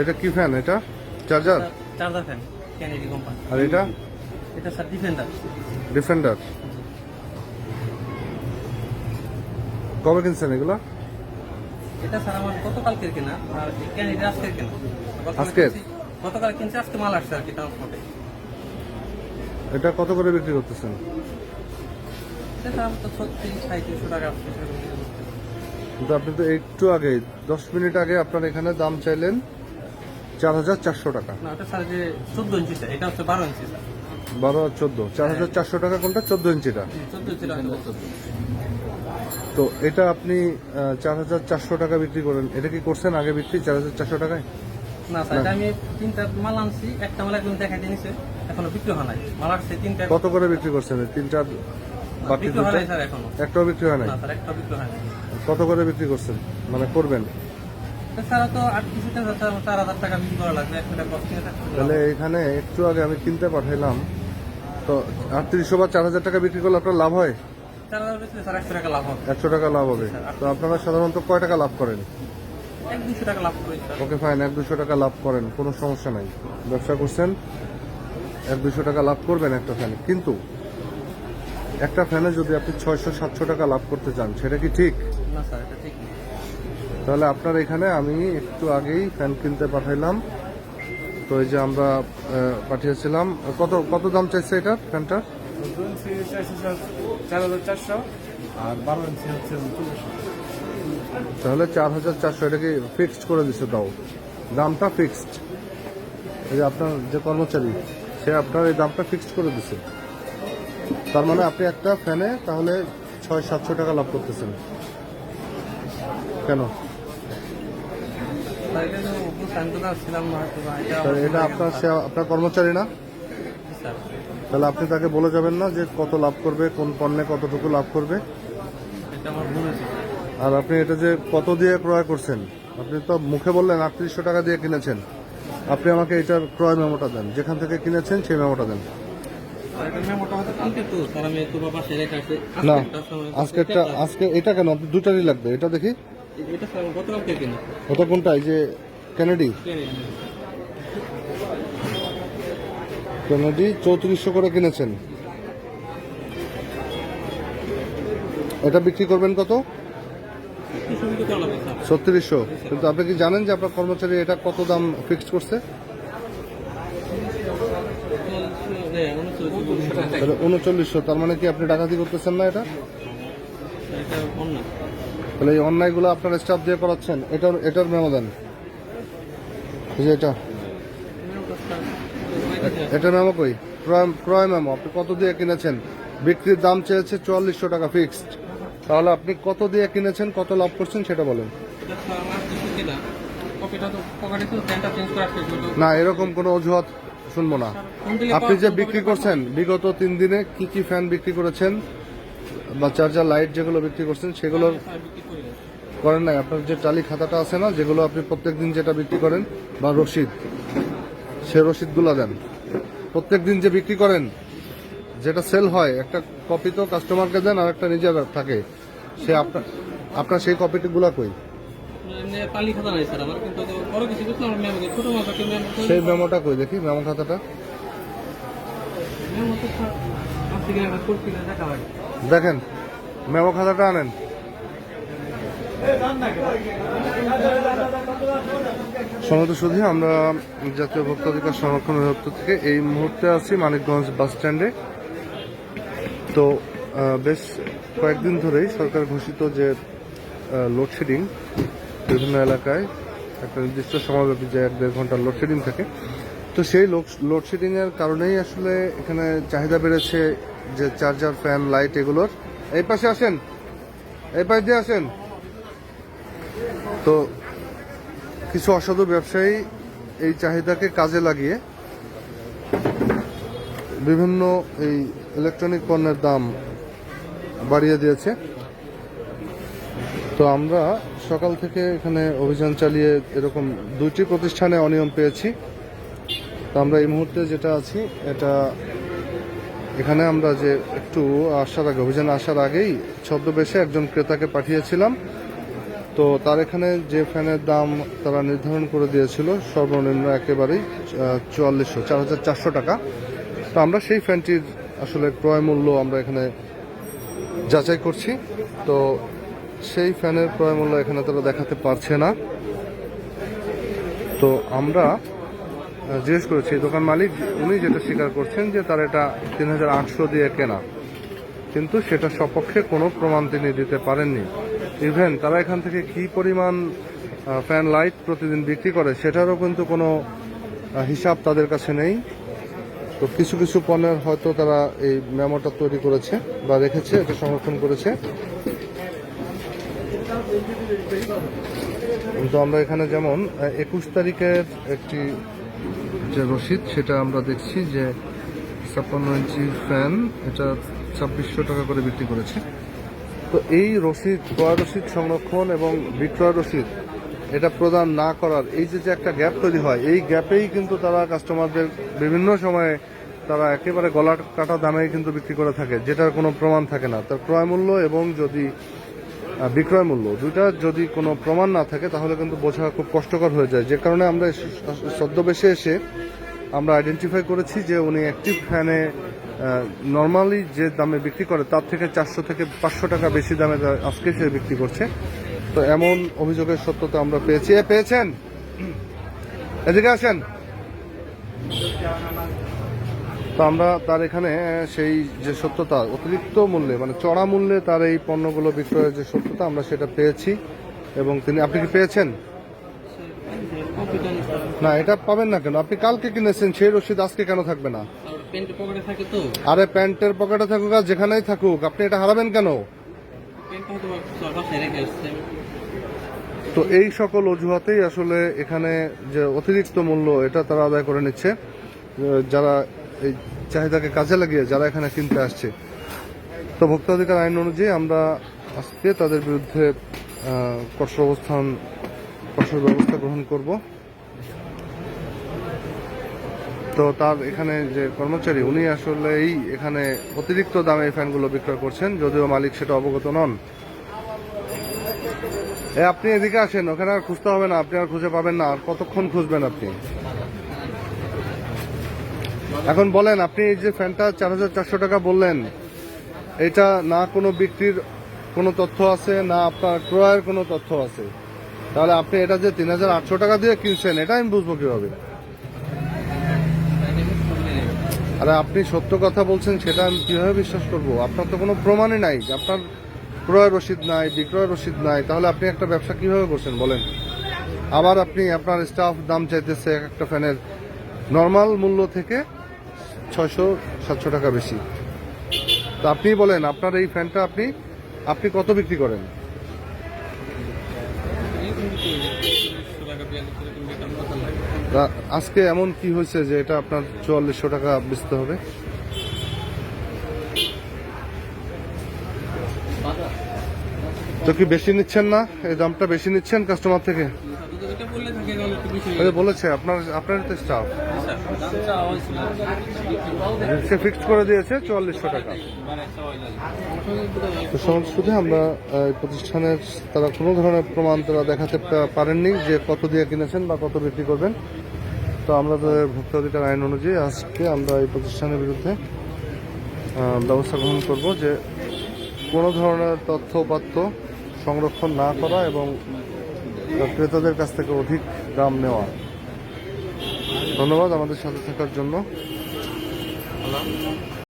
এটা কি ফ্যান এটা? Charger charger fan Kennedy company আর এটা? এটা স্যার ডিফেন্ডার ডিফেন্ডার কবে কিনছেন এগুলো? এটা স্যার আমার গতকালকের কেনা আর ক্যানেডি আজকের কেনা। আজকের? গতকাল কিনছে আজকে মাল আসছে আর কি ট্রান্সপোর্টে এটা কত করে বিক্রি করতেছেন? তো ছত্রিশ সাঁত্রিশশো টাকা। কিন্তু আপনি তো একটু আগে দশ মিনিট আগে আপনার এখানে দাম চাইলেন চার হাজার চারশো টাকা। না ওটা স্যার যে চোদ্দ ইঞ্চি স্যার এটা হচ্ছে বারো ইঞ্চি স্যার বারো আর চোদ্দ চার হাজার চারশো টাকা কোনটা? চোদ্দ ইঞ্চিটা। তো এটা আপনি চার হাজার চারশো টাকা বিক্রি করেন এটা কি করছেন আগে বিক্রি চার হাজার চারশো টাকায়? না স্যার এটা আমি তিনটা মাল আনছি একটা মাল এখনও বিক্রি হয় নাই। মাল আসছে তিনটা। কত করে বিক্রি করছেন এই তিনটা বাকি বিক্রি হয় দুটা নাই স্যার এখনও। একটাও বিক্রি হয় নাই? না স্যার একটা বিক্রি হয় নাই। কত করে বিক্রি করছেন? মানে করবেন? এছাড়া তো কিছুতে চার হাজার টাকা বিক্রি করা লাগবে একটা কস্টিং তাহলে এখানে একটু আগে আমি কিনতে পাঠাইলাম তো আটত্রিশশো বা চার হাজার টাকা বিক্রি করলে আপনার লাভ হয়? একশো টাকা লাভ হবে। তো আপনারা সাধারণত কয় টাকা লাভ করেন? ওকে ফাইন এক দুশো টাকা লাভ করেন কোনো সমস্যা নাই। ব্যবসা করছেন এক দুশো টাকা লাভ করবেন একটা ফ্যানে কিন্তু একটা ফ্যানে যদি আপনি ছয়শো সাতশো টাকা লাভ করতে চান সেটা কি ঠিক? না স্যার এটা ঠিক না। তাহলে আপনার এখানে আমি একটু আগেই ফ্যান কিনতে পাঠাইলাম। তো এই যে আমরা পাঠিয়েছিলাম কত কত দাম চাইছে এটা ফ্যানটা চারশো চার হাজার চারশো আর বারো ইঞ্চি হচ্ছে তাহলে চার হাজার চারশো এটাকে ফিক্সড করে দিছে? দাও। দামটা ফিক্সড এই যে আপনার যে কর্মচারী সে আপনার এই দামটা ফিক্সড করে দিছে। তার মানে আপনি একটা ফ্যানে তাহলে ছয় সাতশো টাকা লাভ করতেছেন। কেন? এটা আপনার সে আপনার কর্মচারী না? তাহলে আপনি তাকে বলে যাবেন না যে কত লাভ করবে কোন পণ্যে কতটুকু লাভ করবে। এটা আমার ভুল হয়েছে। আর আপনি এটা যে কত দিয়ে ক্রয় করছেন? আপনি তো মুখে বললেন আটত্রিশশো টাকা দিয়ে কিনেছেন। আপনি আমাকে এটার ক্রয় মেমোটা দেন। যেখান থেকে কিনেছেন সেই মেমোটা দেন। না আজকেরটা আজকে এটা কেন? আপনি দুটারই লাগবে। এটা দেখি। ওটা কোনটা? এই যে কেনেডি? কেনেডি চৌত্রিশশো করে কিনেছেন। এটা বিক্রি করবেন কত কিছু বিক্রি করা লাগবে স্যার ছত্রিশশো। কিন্তু আপনি কি জানেন যে আপনার কর্মচারী এটা কত দাম ফিক্সড করছে? উনচল্লিশশো, তার মানে কি আপনি ডাকাতি করতেছেন না এটা? এটা তাহলে এই অন্যায়গুলো আপনার স্টাফ দিয়ে করাচ্ছেন, এটার এটার মেমো দেন যে এটা। এটার মেমো কই? ক্রয় ক্রয় মেমো আপনি কত দিয়ে কিনেছেন? বিক্রির দাম চেয়েছে চুয়াল্লিশশো টাকা ফিক্সড তাহলে আপনি কত দিয়ে কিনেছেন, কত লাভ করছেন সেটা বলেন। না, এরকম কোনো অজুহাত শুনব না। আপনি যে বিক্রি করছেন, বিগত তিন দিনে কি কি ফ্যান বিক্রি করেছেন বা চার্জার, লাইট যেগুলো বিক্রি করছেন, সেগুলোর। করেন নাই। আপনার যে টালি খাতাটা আছে না, যেগুলো আপনি প্রত্যেকদিন যেটা বিক্রি করেন, বা রসিদ, সে রসিদগুলো দেন। প্রত্যেক দিন যে বিক্রি করেন যেটা সেল হয় একটা কপি তো কাস্টমারকে দেন আর একটা নিজের থাকে। সে আপনার আপনার সেই কপিগুলো কই? সেই মেমোটা কই? দেখি মেমো খাতাটা। দেখেন মেমো খাতাটা আনেন। সমাজ শুধু আমরা জাতীয় ভোক্তাধিকার সংরক্ষণ অধিদপ্তর থেকে এই মুহূর্তে আছি মানিকগঞ্জ বাস স্ট্যান্ডে। তো বেশ কয়েকদিন ধরেই সরকার ঘোষিত যে লোডশেডিং বিভিন্ন এলাকায় একটা নির্দিষ্ট সময়ব্যাপী যে এক দেড় ঘণ্টা লোডশেডিং থাকে, তো সেই লোডশেডিং এর কারণেই আসলে এখানে চাহিদা বেড়েছে যে চার্জার ফ্যান লাইট এগুলোর। এই পাশে আসেন। এই পাশ দিয়ে আসেন। তো কিছু অসাধু ব্যবসায়ী এই চাহিদাকে কাজে লাগিয়ে বিভিন্ন এই ইলেকট্রনিক পণ্যের দাম বাড়িয়ে দিয়েছে। তো আমরা সকাল থেকে এখানে অভিযান চালিয়ে এরকম দুইটি প্রতিষ্ঠানে অনিয়ম পেয়েছি। তো আমরা এই মুহূর্তে যেটা আছি, এটা এখানে আমরা যে একটু আসার আগে, অভিযানে আসার আগেই ছদ্মবেশে একজন ক্রেতাকে পাঠিয়েছিলাম। তো তার এখানে যে ফ্যানের দাম তারা নির্ধারণ করে দিয়েছিল, সর্বনিম্ন একেবারেই চুয়াল্লিশশো, চার হাজার চারশো টাকা। তো আমরা সেই ফ্যানটির আসলে ক্রয় মূল্য আমরা এখানে যাচাই করছি। তো সেই ফ্যানের ক্রয় মূল্য এখানে তারা দেখাতে পারছে না। তো আমরা জিজ্ঞেস করেছি দোকান মালিক উনি যেটা স্বীকার করছেন যে তার এটা তিন হাজার আটশো দিয়ে কেনা। কিন্তু সেটা সপক্ষে কোনো প্রমাণ তিনি দিতে পারেননি। ইভেন তারা এখান থেকে কি পরিমাণ ফ্যান লাইট প্রতিদিন বিক্রি করে সেটারও কিন্তু কোনো হিসাব তাদের কাছে নেই। তো কিছু কিছু পণ্যের হয়তো তারা এই মেমোটা তৈরি করেছে বা রেখেছে, এটা সংরক্ষণ করেছে। কিন্তু আমরা এখানে যেমন একুশ তারিখের একটি যে রসিদ, সেটা আমরা দেখছি যে ছাপ্পান্ন ইঞ্চি ফ্যান, এটা ছাব্বিশশো টাকা করে বিক্রি করেছে। তো এই রসিদ, ক্রয় রসিদ সংরক্ষণ এবং বিক্রয় রসিদ এটা প্রদান না করার এই যে যে একটা গ্যাপ তৈরি হয়, এই গ্যাপেই কিন্তু তারা কাস্টমারদের বিভিন্ন সময়ে তারা একেবারে গলা কাটা দামেই কিন্তু বিক্রি করে থাকে, যেটার কোনো প্রমাণ থাকে না। তার ক্রয় মূল্য এবং যদি বিক্রয় মূল্য দুইটা যদি কোনো প্রমাণ না থাকে, তাহলে কিন্তু বোঝা খুব কষ্টকর হয়ে যায়। যে কারণে আমরা সদ্যবেশে এসে আমরা আইডেন্টিফাই করেছি যে উনি অ্যাক্টিভ ফ্যানে নর্মালি যে দামে বিক্রি করে, তার থেকে চারশো থেকে পাঁচশো টাকা বেশি দামে আজকে সে বিক্রি করছে। তো এমন অভিযোগের সত্যতা আমরা পেয়েছি। পেয়েছেন? এদিকে আসেন। তো আমরা তার এখানে সেই যে সত্যতা অতিরিক্ত মূল্যে মানে চড়া মূল্যে তার এই পণ্যগুলো বিক্রয়ের যে সত্যতা আমরা সেটা পেয়েছি। এবং তিনি আপনি কি পেয়েছেন? না এটা পাবেন না কেন? আপনি কালকে কিনেছেন সেই রসিদ আজকে কেন থাকবে না? আরে প্যান্টের পকেটে থাকুক আর যেখানেই থাকুক আপনি এটা হারাবেন কেন পেন্ট হয়তো বাসায় রেখে আসছে তো এই সকল অজুহাতেই আসলে এখানে যে অতিরিক্ত মূল্য, এটা তারা আদায় করে নিচ্ছে। যারা এই চাহিদাকে কাজে লাগিয়ে যারা এখানে কিনতে আসছে। তো ভোক্তাধিকার আইন অনুযায়ী আমরা আজকে তাদের বিরুদ্ধে কঠোর অবস্থান, কঠোর ব্যবস্থা গ্রহণ করব। তো তার এখানে যে কর্মচারী, উনি আসলেই এখানে অতিরিক্ত দামে ফ্যানগুলো বিক্রয় করছেন, যদিও মালিক সেটা অবগত নন। আপনি এদিকে আসেন, ওখানে আর খুঁজতে হবে না, আপনি আর খুঁজে পাবেন না, আর কতক্ষণ খুঁজবেন আপনি? এখন বলেন, আপনি এই যে ফ্যানটা চার হাজার চারশো টাকা বললেন, এটা না কোনো বিক্রির কোনো তথ্য আছে, না আপনার ক্রয়ের কোনো তথ্য আছে? তাহলে আপনি এটা যে তিন হাজার আটশো টাকা দিয়ে কিনছেন, এটা আমি বুঝব কীভাবে? আরে আপনি সত্য কথা বলছেন, সেটা আমি কীভাবে বিশ্বাস করব? আপনার তো কোনো প্রমাণই নাই আপনার ক্রয় রসিদ নাই, বিক্রয় রসিদ নাই, তাহলে আপনি একটা ব্যবসা কীভাবে করছেন বলেন? আবার আপনি আপনার স্টাফ দাম চাইতেছে এক একটা ফ্যানের নর্মাল মূল্য থেকে ছয়শো, সাতশো টাকা বেশি। তা আপনি বলেন, আপনার এই ফ্যানটা আপনি আপনি কত বিক্রি করেন? আজকে এমন কি হয়েছে যে এটা আপনার চুয়াল্লিশশো টাকা বেচতে হবে? তো কি বেশি নিচ্ছেন না? এই দামটা বেশি নিচ্ছেন কাস্টমার থেকে? যে বলেছে, আপনার আপনার তো স্টাফ সে ফিক্সড করে দিয়েছে চুয়াল্লিশশো টাকা। তো সংসদে আমরা প্রতিষ্ঠানের তারা কোনো ধরনের প্রমাণ তারা দেখাতে পারেননি যে কত দিয়ে কিনেছেন বা কত বিক্রি করবেন। তো আমরা ভোক্তা অধিকার আইন অনুযায়ী আজকে আমরা এই প্রতিষ্ঠানের বিরুদ্ধে ব্যবস্থা গ্রহণ করব যে কোনো ধরনের তথ্য উপাত্ত সংরক্ষণ না করা এবং ক্রেতাদের কাছ থেকে অধিক দাম নেওয়া। ধন্যবাদ আমাদের সাথে থাকার জন্য।